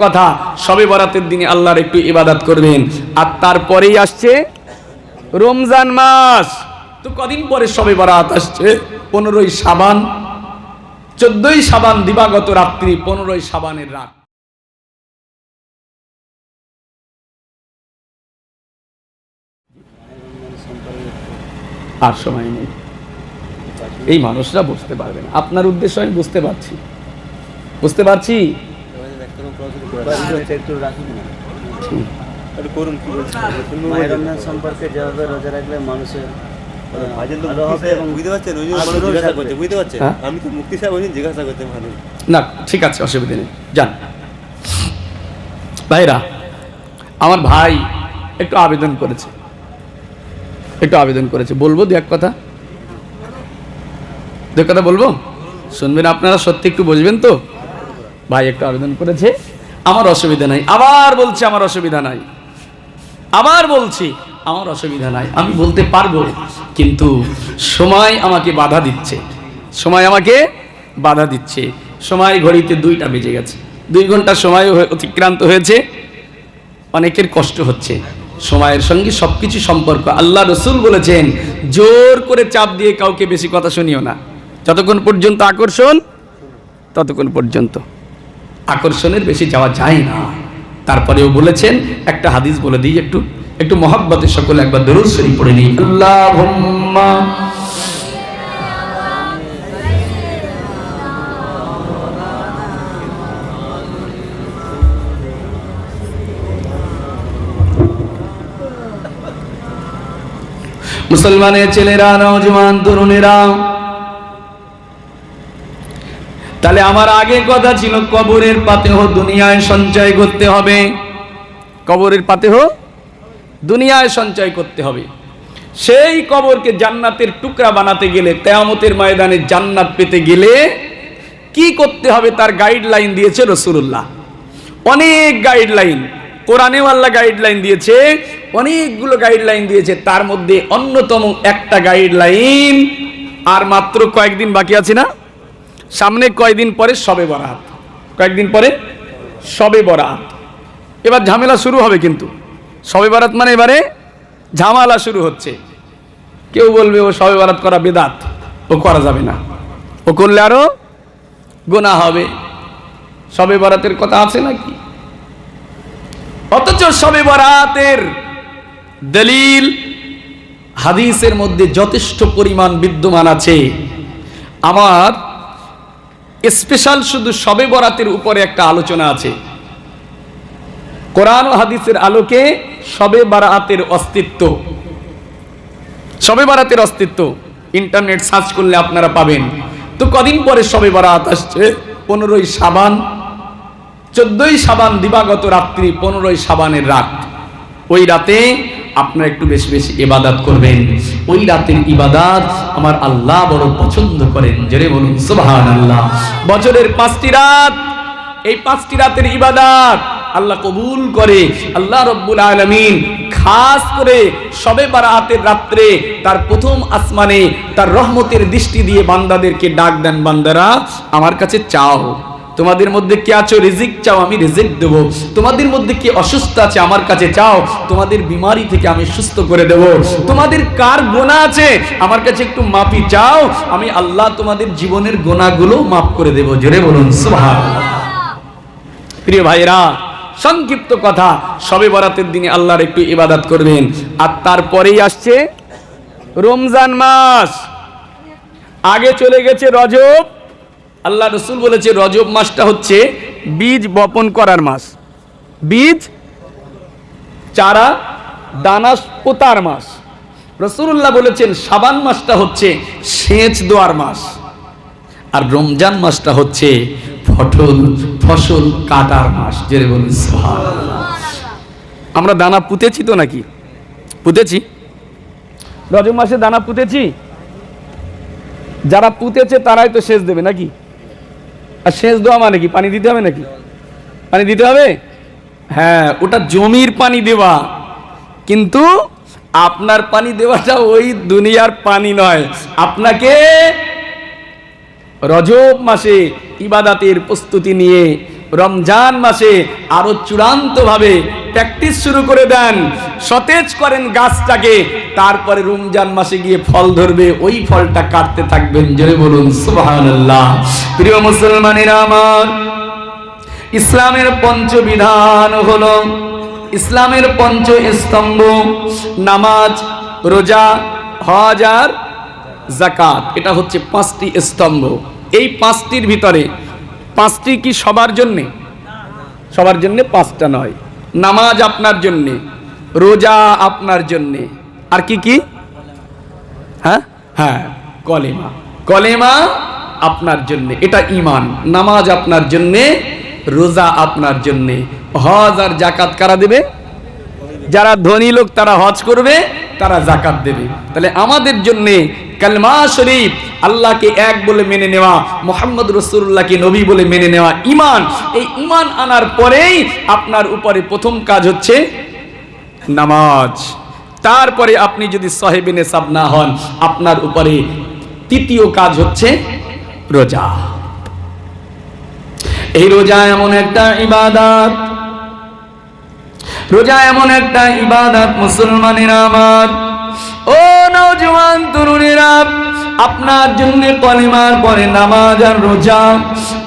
কথা, সবে বরাতের দিনে আল্লাহর একটু ইবাদত করবেন। আর তারপরেই আসছে রমজান মাস। তো কদিন পরে সবে বরাত আসছে? পনেরোই সাবান। চোদ্দই সাবান দিবাগত রাত্রি, পনেরোই সাবানের রাত। আর সময় নেই। এই মানুষরা বুঝতে পারবে না। আপনার উদ্দেশ্য আমি বুঝতে পারছি। বুঝতে পারছি একটু রাখুন না হুম। করুন মায়ের রমজান সম্পর্কে যেভাবে রোজা রাখলে মানুষের হ্যাঁ? না ঠিক আছে অসুবিধা নেই। যান। ভাইরা আমার ভাই একটু আবেদন করেছে। একটু আবেদন করেছে। বলব দু এক কথা? দু এক কথা বলব? শুনবেন আপনারা সত্যি একটু বুঝবেন তো? ভাই একটু আবেদন করেছে। আমার অসুবিধা নাই। আবার বলছে আমার অসুবিধা নাই। আবার বলছি, আমার অসুবিধা নাই। আমি বলতে পারব, কিন্তু সময় আমাকে বাধা দিচ্ছে। সময় আমাকে বাধা দিচ্ছে। সময় ঘড়িতে দুইটা বেজে গেছে। দুই ঘণ্টা সময় অতিক্রান্ত হয়েছে। অনেকের কষ্ট হচ্ছে। সময়ের সঙ্গে সব কিছু সম্পর্ক। আল্লাহ রসুল বলেছেন, জোর করে চাপ দিয়ে কাউকে বেশি কথা শুনিও না। যতক্ষণ পর্যন্ত আকর্ষণ, ততক্ষণ পর্যন্ত। আকর্ষণের বেশি যাওয়া যায় না। তারপরেও বলেছেন, একটা হাদিস বলে দিই একটু একটু মহাব্বতের সকলে একবার দরুদ শরীফ পড়ে নিই আল্লাহুম্মা মুসলমানের ছেলেরা নওজওয়ান তরুণেরা তাহলে আমার আগে কথা ছিল, কবরের পাতেহ দুনিয়ায় সঞ্চয় করতে হবে। কবরের পাতেহ দুনিয়ায় সঞ্চয় করতে হবে। সেই কবরকে জান্নাতের টুকরা বানাতে গেলে তেয়ামতের ময়দানে জান্নাত পেতে গেলে কি করতে হবে তার গাইডলাইন দিয়েছে রসুল্লাহ অনেক গাইডলাইন কোরআনেও আল্লাহ গাইডলাইন দিয়েছে, অনেকগুলো গাইডলাইন দিয়েছে, তার মধ্যে অন্যতম একটা গাইডলাইন আর মাত্র কয়েকদিন বাকি আছে না? সামনে কয়দিন পরে সবে বরাত। কয়েকদিন পরে সবে বরাত। এবার ঝামেলা শুরু হবে কিন্তু। সবে বরাত মানে এবারে ঝামেলা শুরু হচ্ছে। কেউ বলবে, ও সবে বরাত করা বেদাত। ও করা যাবে না। ও করলে আরও গোনা হবে। সবে বরাতের কথা আছে নাকি? অথচ সবে বরাতের দলিল হাদিসের মধ্যে যথেষ্ট পরিমাণ বিদ্যমান আছে। আমার স্পেশাল শুধু সবে বরাতের উপরে একটা আলোচনা আছে। কোরআন ও হাদিসের আলোকে সবে বারাতের অস্তিত্ব। সবে বারাতের অস্তিত্ব। ইন্টারনেট সার্চ করলে আপনারা পাবেন। তো কদিন পরে সবে বারাত আসছে? পনেরোই সাবান চোদ্দই সাবান দিবাগত রাত্রি, পনেরোই সাবানের রাত। ওই রাতে আপনারা একটু বেশি বেশি ইবাদাত করবেন। ওই রাতের ইবাদাত আমার আল্লাহ বড় পছন্দ করেন। জেরে বলুন সুবহান আল্লাহ বছরের পাঁচটি রাত, এই পাঁচটি রাতের ইবাদাত আল্লাহ কবুল করে। আল্লাহ রব্বুল আলমিন খাস করে সবে বারাতের রাত্রে তার প্রথম আসমানে তার রহমতের দৃষ্টি দিয়ে বান্দাদেরকে ডাক দেন, বান্দারা, আমার কাছে চাও। তোমাদের মধ্যে কে আছো? রিজিক চাও, আমি রিজিক দেবো। তোমাদের মধ্যে কে অসুস্থ আছে, আমার কাছে চাও, তোমাদের বিমারি থেকে আমি সুস্থ করে দেব। তোমাদের কার গোনা আছে? আমার কাছে একটু মাপি চাও, আমি আল্লাহ তোমাদের জীবনের গোনাগুলো মাফ করে দেব। জোরে বলুন, সুবহানাল্লাহ। প্রিয় ভাইরা সংক্ষিপ্ত কথা, সবে বরাতের দিনে আল্লাহর একটু ইবাদত করবেন। আর তারপরেই আসছে রমজান মাস। আগে চলে গেছে রজব আল্লাহ রসুল বলেছে, রজব মাসটা হচ্ছে বীজ বপন করার মাস। বীজ, চারা, দানা পোতার মাস। রসুল্লাহ বলেছেন, সাবান মাসটা হচ্ছে সেচ দেওয়ার মাস। আর রমজান মাসটা হচ্ছে ফটল, ফসল কাটার মাস। জেরে বলুন আমরা দানা পুঁতেছি তো নাকি? পুঁতেছি? রজব মাসে দানা পুঁতেছি? যারা পুঁতেছে তারাই তো সেচ দেবে নাকি? আর সেচ দেওয়া মানে কি? পানি দিতে হবে নাকি? পানি দিতে হবে? হ্যাঁ ওটা জমির পানি দেওয়া। কিন্তু আপনার পানি দেওয়াটা ওই দুনিয়ার পানি নয়। আপনাকে রজব মাসে ইবাদাতের প্রস্তুতি নিয়ে রমজান মাসে আরও চূড়ান্ত ভাবে প্র্যাকটিস শুরু করে দেন। সতেজ করেন গাছটাকে, তারপরে রমজান মাসে গিয়ে ফল ধরবে, ওই ফলটা কাটতে থাকবেন। জোরে বলুন, সুবহানাল্লাহ। প্রিয় মুসলমানেরা আমার, ইসলামের পঞ্চবিধান হলো ইসলামের পঞ্চ স্তম্ভ নামাজ, রোজা, হজ আর জাকাত এটা হচ্ছে পাঁচটি স্তম্ভ। এই পাঁচটির ভিতরে পাঁচটি কি সবার জন্যে? সবার জন্য পাঁচটা নয়। নামাজ আপনার জন্যে, রোজা আপনার জন্যে। আর কি কি? হ্যাঁ? হ্যাঁ কলেমা। কলেমা আপনার জন্য, এটা ইমান নামাজ আপনার জন্যে, রোজা আপনার জন্যে। হজ আর জাকাত কারা দেবে? যারা ধনী লোক তারা হজ করবে, তারা জাকাত দেবে। তাহলে আমাদের জন্য কালমা শরীফ আল্লাহকে এক বলে মেনে নেওয়া, মোহাম্মদ রসুল্লাহকে নবী বলে মেনে নেওয়া ইমান এই ইমান আনার পরেই আপনার উপরে প্রথম কাজ হচ্ছে নামাজ। তারপরে আপনি যদি সাহেবিনে সাব না হন, আপনার উপরে তৃতীয় কাজ হচ্ছে রোজা। এই রোজা এমন একটা ইবাদত। রোজা এমন একটা ইবাদত মুসলমানেরা আমার। ও নওজওয়ান তরুণেরা আপনার জন্য কলেমার পরে নামাজ আর রোজা,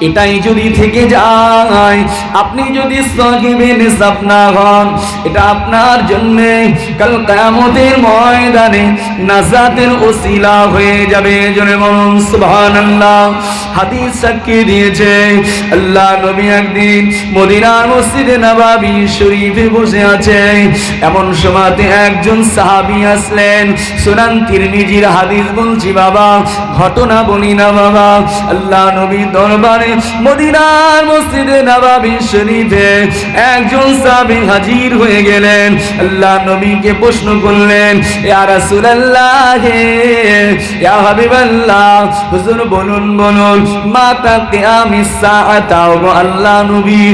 এটাই যদি থেকে যায়, আপনি যদি সাকিবে নিসাব না হন, এটা আপনার জন্য কাল কিয়ামতের ময়দানে নাজাতের ওসিলা হয়ে যাবে। জনে বলুন, সুবহানাল্লাহ। হাদিস সাক্ষী দিয়েছে, আল্লাহ নবী একদিন মদিনার মসজিদে নবাবী শরীফে বসে আছে। এমন সময়তে একজন সাহাবী আসলেন। সুনান তিরমিজির হাদিস বলছি, বাবা ঘটনা বলি না বাবা। আল্লাহ নবী দরবারে, মদিনার মসজিদে নবাবী শরীফে একজন সাহাবী হাজির হয়ে গেলেন। আল্লাহ নবীকে প্রশ্ন করলেন, ইয়া রাসূলুল্লাহ, ইয়া হাবিবাল্লাহ, হুজুর বলুন বলুন, মাতা কিয়ামিস সাআতাও গো আল্লাহ নবী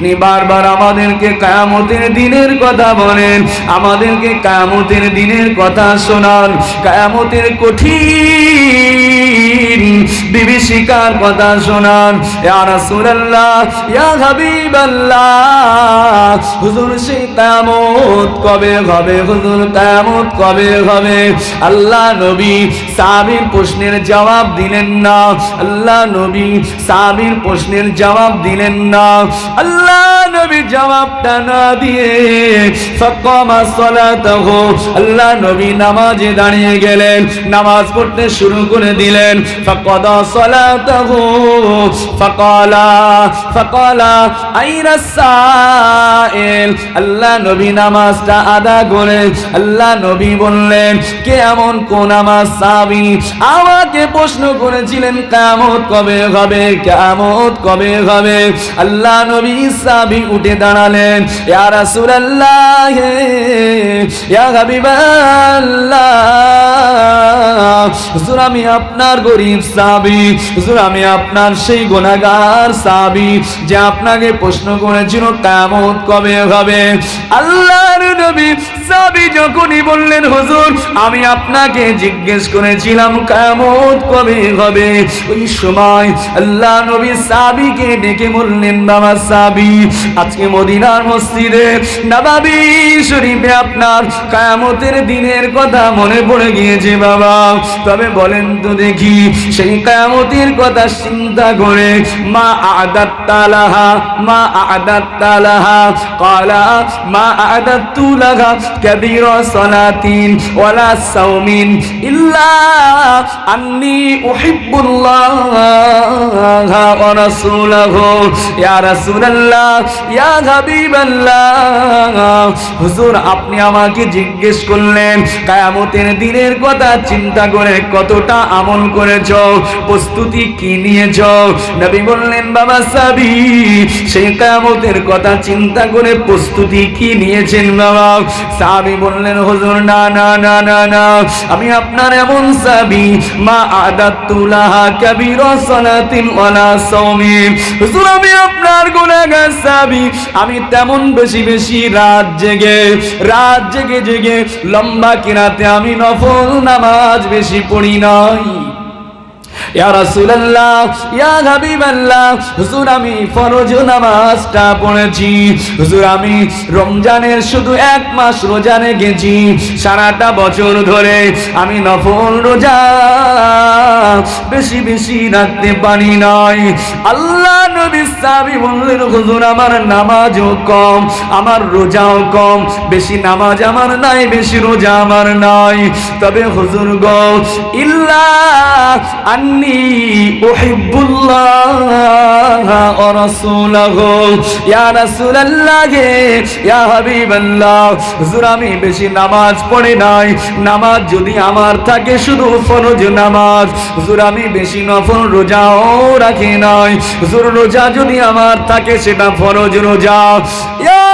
আপনি বারবার আমাদেরকে কায়ামতের দিনের কথা বলেন, আমাদেরকে কায়ামতের দিনের কথা শোনান। কায়ামতের কঠিন বিভীষিকার কথা শোনান। ইয়া রাসূলুল্লাহ, ইয়া হাবিবাল্লাহ, হুজুর সেই কায়ামত কবে হবে? হুজুর কায়ামত কবে হবে? আল্লাহ নবী সাহাবীর প্রশ্নের জবাব দিলেন না। আল্লাহ নবী সাহাবীর প্রশ্নের জবাব দিলেন না। আল্লাহ আল্লাহ নবী নামাজে বললেন কোন আমার সাবি আমাকে প্রশ্ন করেছিলেন কামত কবে হবে কামত কবে হবে? আল্লাহ নবী সাবি উঠে দাঁড়ালেন ইয়া রাসূলুল্লাহ ইয়া হাবিবাল্লাহ হুজুর, আমি আপনার গরিব সাবি। হুজুর, আমি আপনার সেই গুনাহগার সাবি যে আপনাকে প্রশ্ন করেছিল কামত কবে হবে। আল্লাহর নবী সাবি যখনই বললেন, হুজুর, আমি আপনাকে জিজ্ঞেস করেছিলাম কামত কবে হবে? ওই সময় আল্লাহ নবী সাবিকে ডেকে বললেন, বাবা সাবি, আজকে মদিনার মসজিদে নবাবি শরীফে আপনার কায়ামতের দিনের কথা মনে পড়ে গিয়েছে বাবা। তবে বলেন তো দেখি, সেই কামতির কথা চিন্তা করে, মা আদাত তালাহা মা আদাত তালাহা কালা, মা আদাত তুলাহা কবির সলাতিন ওয়ালা সাউমিন ইল্লা আন্নি উহিব্বুল্লাহ ও রাসূলাহু। ইয়া রাসূলুল্লাহ, ইয়া হাবিবাল্লাহ। হুজুর, আপনি আমাকে জিজ্ঞেস করলেন, কায়ামতের দিনের কথা চিন্তা কতটা আমল করেছ? প্রস্তুতি কি নিয়েছ নবী বললেন, বাবা সাবি সেই কায়ামতের কথা চিন্তা করে প্রস্তুতি কি নিয়েছেন বাবা? সাবি বললেন, হুজুর, না না না না না। আমি আপনার এমন সাবি, মা আদাতুলাহা কাবীর হুজুর, আমি আপনার সাবি। আমি তেমন বেশি বেশি রাত জেগে রাত জেগে জেগে লম্বা কিরাতে আমি নফল নামাজ বেশি পড়ি নাই। ইয়া রাসূলুল্লাহ, ইয়া হাবিবাল্লাহ, হুজুর আমি ফরজ নামাজটা পড়েছি। হুজুর আমি রমজানের শুধু এক মাস রোজা রেখেছি। সারাটা বছর ধরে আমি নফল রোজা বেশি বেশি রাখতে পারি আল্লাহ নবী সাহাবী বললেন, হুজুর, আমার নামাজও কম, আমার রোজাও কম, বেশি নামাজ আমার নাই, বেশি রোজা আমার নাই। তবে হুজুর গো, ইল্লা হাবিবাল্লাহ। হুজুর, আমি বেশি নামাজ পড়ি নাই। নামাজ যদি আমার থাকে, শুধু ফরজ নামাজ। হুজুর, আমি বেশি নফল রোজাও রাখি নাই। হুজুর, রোজা যদি আমার থাকে, সেটা ফরজ রোজা। ইয়া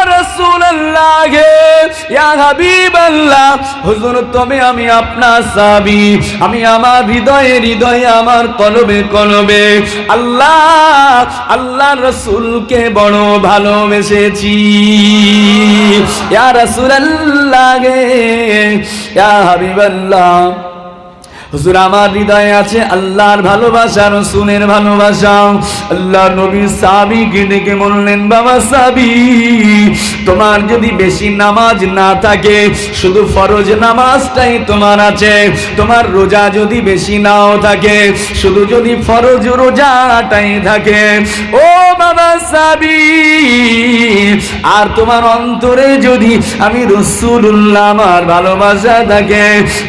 ইয়া হাবিবাল্লাহ। হুজুর তবে আমি আপনার সাবি। আমি আমার হৃদয়ে হৃদয়ে আমার কলবে কলবে। আল্লাহ আল্লাহ রসুলকে বড় ভালোবেসেছি। ইয়া আল্লাহ গে ইয়া হাবিবাল্লাহ। হুজুর, আমার হৃদয়ে আছে আল্লাহর ভালোবাসা, রসুলের ভালোবাসা। আল্লাহ নবী সাবিকে ডেকে বললেন, বাবা সাবি, তোমার যদি বেশি নামাজ না থাকে, শুধু ফরজ নামাজটাই তোমার আছে। তোমার রোজা যদি বেশি নাও থাকে, শুধু যদি ফরজ রোজাটাই থাকে। ও বাবা সাবি, আর তোমার অন্তরে যদি আমি রসুল্লাহ আমার ভালোবাসা থাকে,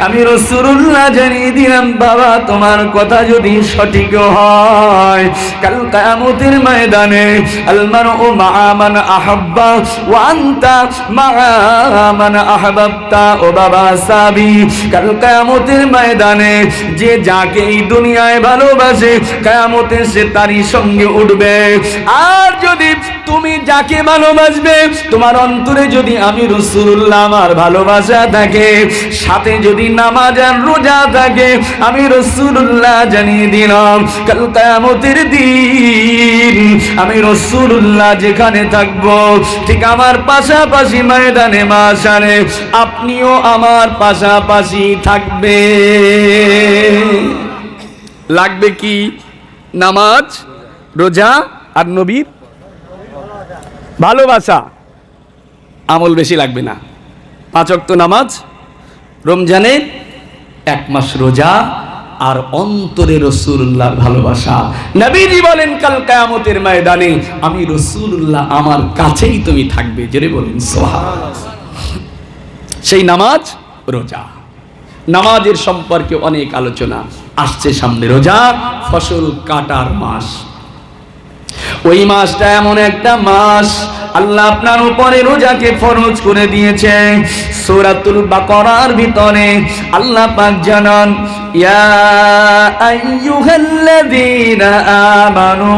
আমি রসুল্লাহ জানিয়ে দিলাম, বাবা, তোমার কথা যদি সঠিক হয়। কাল কায়ামতের ময়দানে আলমান ও মামান আহাব্বা ওয়ান্তা মামান আহবাবতা ও বাবা সাবি, কাল কায়ামতের ময়দানে যে যাকে এই দুনিয়ায় ভালোবাসে কায়ামতে সে তারই সঙ্গে উঠবে। আর যদি তুমি যাকে ভালোবাসবে, তোমার অন্তরে যদি আমি রসুল্লাহ আমার ভালোবাসা থাকে, সাথে যদি নামাজ আর রোজা থাকে আমি রসুল্লাহ জানিয়ে দিলাম, কাল কায়ামতের দিন আমি রসুল্লাহ যেখানে থাকব, ঠিক আমার পাশাপাশি ময়দানে মাসানে আপনিও আমার পাশাপাশি থাকবে। লাগবে কি? নামাজ, রোজা আর নবীর? ভালোবাসা আমল বেশি লাগবে না। পাঁচ অক্ত নামাজ রমজানের এক মাস রোজা আর অন্তরে রসুল্লাহর ভালোবাসা। নবীজি বলেন, কাল কায়ামতের ময়দানে আমি রসুল্লাহ আমার কাছেই তুমি থাকবে। জেরে বলেন সেই নামাজ রোজা। নামাজের সম্পর্কে অনেক আলোচনা আসছে সামনে রোজা, ফসল কাটার মাস। ওই মাসটা এমন একটা মাস আল্লাহ আপনার উপরে রোজাকে ফরজ করে দিয়েছে। সূরাতুল বাকারার ভিতরে আল্লাহ পাক জানান, ইয়া আইয়ুহাল্লাযীনা আমানু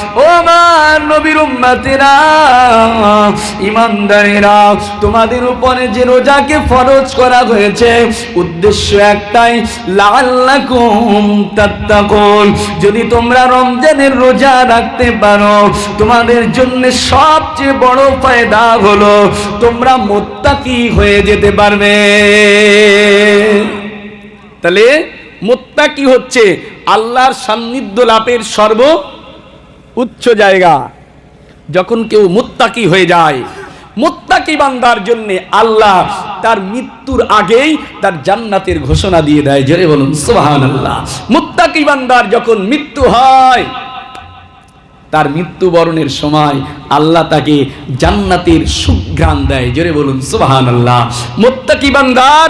নবীর উম্মাতেরা, ইমানদারেরা, তোমাদের উপরে যে রোজাকে ফরজ করা হয়েছে, উদ্দেশ্য একটাই লাল্লাকুম যদি তোমরা রমজানের রোজা রাখতে পারো, তোমাদের জন্য সবচেয়ে বড় ফায়দা হলো, তোমরা মোত্তাকি হয়ে যেতে পারবে। তাহলে মোত্তাকি হচ্ছে আল্লাহর সান্নিধ্য লাভের সর্ব উচ্চ জায়গা। যখন কেউ মুত্তাকি হয়ে যায়, মুত্তাকি বান্দার জন্য আল্লাহ তার মৃত্যুর আগেই তার জান্নাতের ঘোষণা দিয়ে দেয়, জোরে বলুন, সুবহানাল্লাহ। মুত্তাকি বান্দার যখন মৃত্যু হয়, তার মৃত্যুবরণের সময় আল্লাহ তাকে জান্নাতের সুঘ্রাণ দেয়, জোরে বলুন সুবাহান আল্লাহ মোত্তাকি বান্দার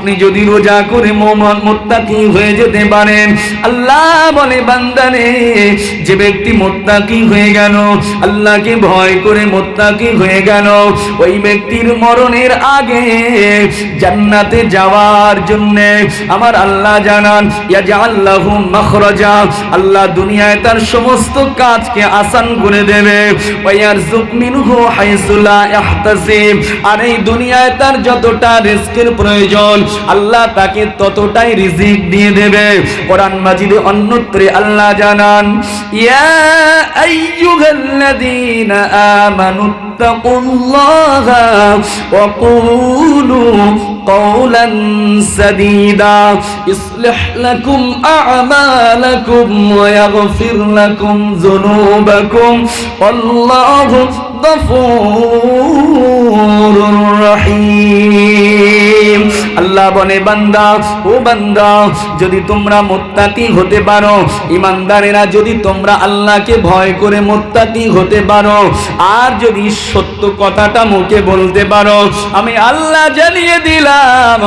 আপনি যদি রোজা করে মোত্তাকি হয়ে যেতে পারেন, আল্লাহ বলে বান্দারে যে ব্যক্তি মোত্তাকি হয়ে গেল, আল্লাহকে ভয় করে মোত্তাকি হয়ে গেল, ওই ব্যক্তির মরণের আগে জান্নাতে যাওয়ার জন্য আমার আল্লাহ জানান, ইয়াজআল্লাহু মাখরাজা, আল্লাহ দুনিয়ায় তার সমস্ত কাজকে আসান করে দেবে ওয়ারযুক মিনহু হাইসু লা ইয়াহতাসিব, আর এই দুনিয়ায় তার যতটা রিস্কের প্রয়োজন আল্লাহ তাকে ততটাই রিজিক দিয়ে দেবে কোরআন মাজিদে অন্যত্রে আল্লাহ জানান ইয়া আইয়ুহাল্লাযীনা আমানু তাকুল্লাহা ওয়া কুলু قولا سديدا يصلح لكم أعمالكم ويغفر لكم ذنوبكم والله غفور رحيم আল্লাহ বনে বান্দা, ও বান্দা, যদি তোমরা মোত্তাকি হতে পারো, ইমানদারেরা যদি তোমরা আল্লাহকে ভয় করে মোত্তাকি হতে পারো, আর যদি সত্য কথাটা মুখে বলতে পারো, আমি আল্লাহ জানিয়ে দিলাম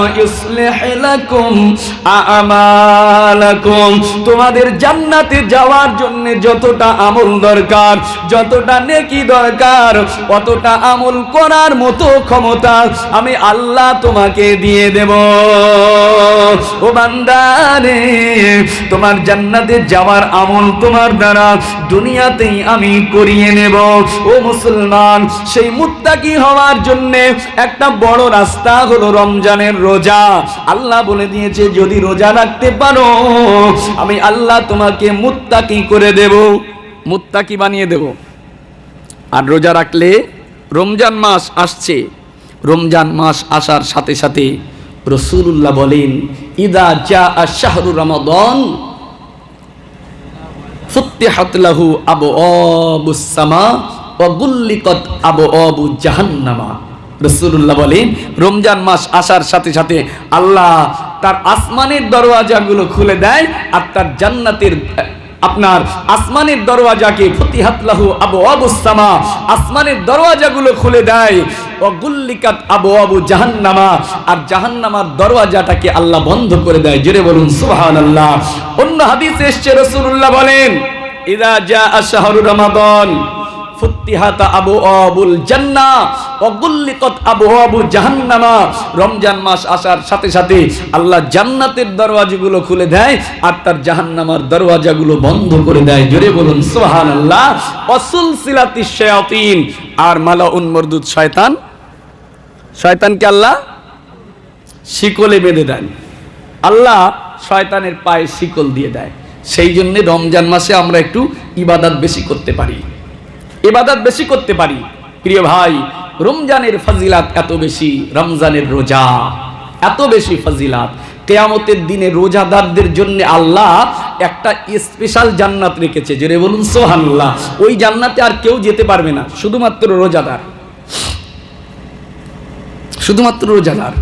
আমালাকুম তোমাদের জান্নাতে যাওয়ার জন্য যতটা আমল দরকার, যতটা নেকি দরকার, অতটা আমল করার মতো ক্ষমতা আমি আল্লাহ তোমাকে দিয়ে দেব। ও বান্দারে, তোমার জান্নাতে যাওয়ার আমল তোমার দ্বারা দুনিয়াতেই আমি করিয়ে নেব। ও মুসলমান, সেই মুত্তাকি হওয়ার জন্য একটা বড় রাস্তা হলো রমজানের রোজা। আল্লাহ বলে দিয়েছে, যদি রোজা রাখতে পারো, আমি আল্লাহ তোমাকে মুত্তাকি করে দেব। মুত্তাকি বানিয়ে দেব। আর রোজা রাখলে রমজান মাস আসছে। রমজান মাস আসার সাথে সাথে রসুল্লাহ বলেন, ইদা যা শাহরু রমাদন, ফুত্তিহাত লাহু আবু অবুসামা ও গুল্লিকত আবু অবু জাহান্নামা। রসুল্লাহ বলেন, রমজান মাস আসার সাথে সাথে আল্লাহ তার আসমানের দরওয়াজাগুলো খুলে দেয় আর তার জান্নাতের আপনার আসমানের দরওয়াজাকে ফতিহাত লাহু আবু সামা আসমানের দরওয়াজাগুলো খুলে দেয়। অগুল্লিকাত আবু আবু জাহান্নামা, আর জাহান্নামার দরওয়াজাটাকে আল্লাহ বন্ধ করে দেয়। জোরে বলুন, সুবহানাল্লাহ। অন্য হাদিসে এসছে রাসূলুল্লাহ বলেন, ইদা জা শাহরু রমাদান। ফুত্তিহাত রমজান মাস আসার সাথে সাথে আল্লাহ জান্নাতের দরওয়াজাগুলো খুলে দেয় জাহান্নামার দরওয়াজাগুলো বন্ধ করে দেয়। বলুন আর মরদুদ শয়তান। আল্লাহ শিকলে বেঁধে দেন। আল্লাহ শয়তানের পায়ে শিকল দিয়ে দেয়। সেই জন্য রমজান মাসে আমরা একটু ইবাদত বেশি করতে পারি। ইবাদত বেশি করতে পারি। প্রিয় ভাই, রমজানের ফজিলাত এত বেশি, রমজানের রোজা এত বেশি ফজিলাত। কেয়ামতের দিনে রোজাদারদের জন্য আল্লাহ একটা স্পেশাল জান্নাত রেখেছে। জোরে বলুন সোহানুল্লাহ ওই জান্নাতে আর কেউ যেতে পারবে না, শুধুমাত্র রোজাদার। শুধুমাত্র রোজাদার।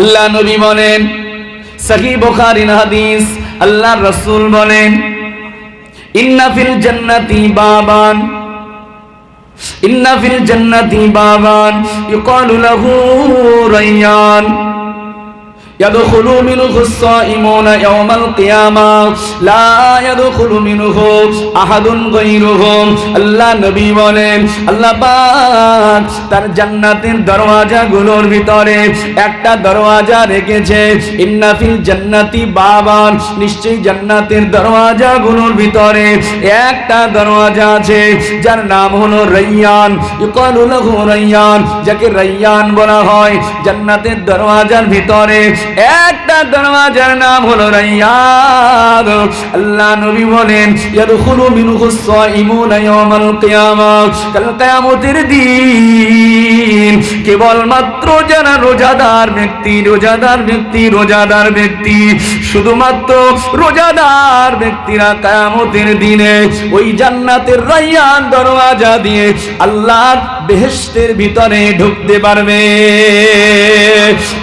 আল্লাহ নবী বলেন, সহি বুখারীর হাদিস আল্লাহ রাসূল বলেন, ইন্না ফিল জান্নাতি বাবান ইন্না ফিল জান্নাতি বাবান ইউকালু লাহু রায়্যান يدخل منه الصائمون يوم القيامة لا يدخل منه أحد غيرهم আল্লাহ নবী বলেন আল্লাহ পাক তার জান্নাতের দরওয়াজাগুলোর ভিতরে একটা দরওয়াজা রেখেছে ইন্না ফিল জান্নাতি বাবান নিশ্চয়ই জান্নাতের দরওয়াজাগুলোর ভিতরে একটা দরওয়াজা আছে যার নাম হলো রাইয়ান ইউকালু লাহু রাইয়ান যাকে রাইয়ান বলা হয় জান্নাতের দরওয়াজার ভিতরে একটা দরওয়াজার নাম হলো রাইয়ান আল্লাহ নবী বলেন, ইয়াদখুলু মিনহু সাইমুনা ইয়াওমাল কিয়ামা। কাল কিয়ামতের দিন কেবলমাত্র যারা রোজাদার ব্যক্তি রোজাদার ব্যক্তি রোজাদার ব্যক্তি, শুধুমাত্র রোজাদার ব্যক্তিরা কিয়ামতের দিনে ওই জান্নাতের রাইয়ান দরওয়াজা দিয়ে আল্লাহর বেহেশতের ভিতরে ঢুকতে পারবে।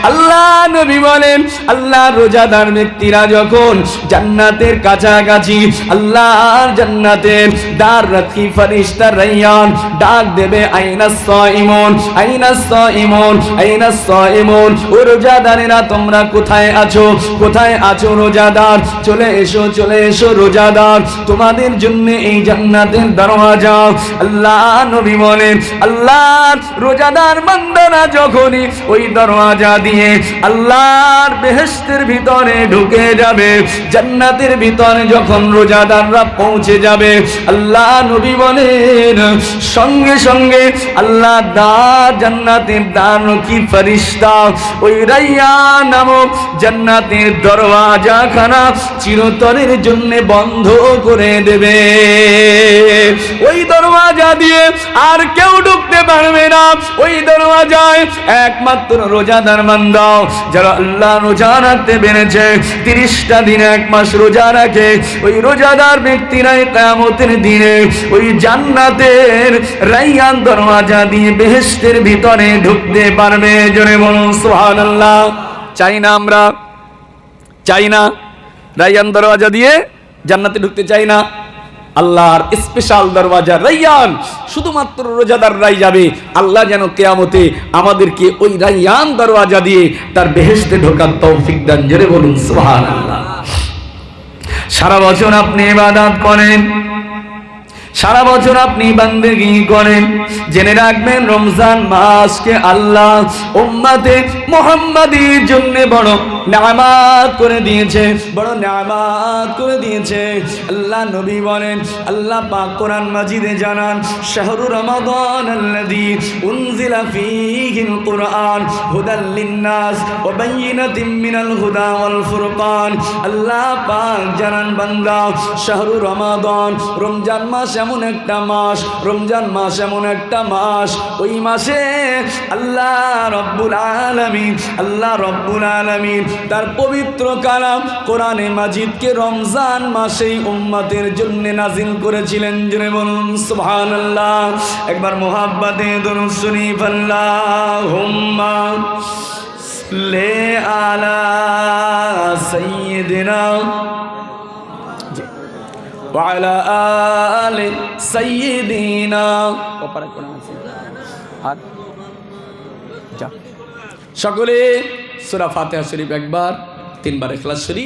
আল্লাহ নবী বলেন আল্লাহ রোজাদার ব্যক্তিরা যখন জান্নাতের কাছাকাছি আল্লাহর জান্নাতের দ্বার রাখি ফারিস্তা রাইয়ান ডাক দেবে, আইনা সাইমন আইনা সাইমন আইনা সাইমন, ও রোজাদারেরা, তোমরা কোথায় আছো? কোথায় আছো রোজাদার? চলে এসো চলে এসো রোজাদার, তোমাদের জন্য এই জান্নাতের দরওয়াজা। আল্লাহ নবী বলেন, আল্লাহর রোজাদার বান্দারা যখনই ওই দরওয়াজা দিয়ে আল্লাহর বেহেশতের ভিতরে ঢুকে যাবে। জান্নাতের ভিতরে যখন রোজাদাররা পৌঁছে যাবে, আল্লাহ নবী বলেন, সঙ্গে সঙ্গে আল্লাহ দার জান্নাতের দার কি ফরিস্তা, ওই রাইয়া নামক জান্নাতের দরওয়াজা খানা চিরতরের জন্য বন্ধ করে দেবে। ওই দরওয়াজা দিয়ে আর কেউ ঢুকতে পারবে না। ওই দরওয়াজায় একমাত্র রোজাদার মান্দাও যারা আল্লাহ রোজা রাখতে পেরেছে। তিরিশটা দিন, এক মাস রোজা রাখে। ওই রোজাদার ব্যক্তিরাই কেয়ামতের দিনে। ওই জান্নাতের রাইয়ান দরওয়াজা দিয়ে বেহেশতের ভিতরে ঢুকতে পারবে। জনে বলুন সোহান আল্লাহ চাই না আমরা, চাই না। রাইয়ান দরওয়াজা দিয়ে জান্নাতে ঢুকতে চাই না। আল্লাহর স্পেশাল দরওয়াজা রাইয়ান, শুধুমাত্র রোজাদার রাই যাবে। আল্লাহ যেন কেয়ামতে আমাদেরকে ওই রাইয়ান দরওয়াজা দিয়ে তার বেহেস্তে ঢোকার তৌফিক দান। জোরে বলুন, সুবহানাল্লাহ। সারা বছর আপনি ইবাদত করেন, সারা বছর আপনি বান্দেগি করেন, জেনে রাখবেন রমজান মাসকে আল্লাহ উম্মাতে মোহাম্মদীর জন্য বড় নামাত করে দিয়েছে, বড় নামাত করে দিয়েছে। আল্লাহ নবী বলেন, আল্লাহ পাক কোরআন মাজিদে জানান, শাহরু রমাদান আল্লাযী উনজিলা ফীহিল কুরআন হুদাল লিন-নাস ওয়া মিনাল হুদা ওয়াল ফুরকান। আল্লাহ পাক জানান, বান্দা, শাহরু রমাদান, রমজান মাস এমন একটা মাস, রমজান মাস এমন একটা মাস। ওই মাসে আল্লাহ রব্বুল আলামিন, আল্লাহ রব্বুল আলামিন তার পবিত্র কালাম কোরআনে মাজিদকে রমজান মাসেই উম্মতের জন্য নাজিল করেছিলেন জুড়ে বলুন সুবহানাল্লাহ একবার মোহাব্বতে দরুদ শরীফ আল্লাহুম্মা লে আলা সাইয়্যিদিনা وعلى آل سيدنا ওপারে কোরআন আছে আর যা সকলে সূরা ফাতে শরীফ একবার তিনবার এখলাস শরীফ।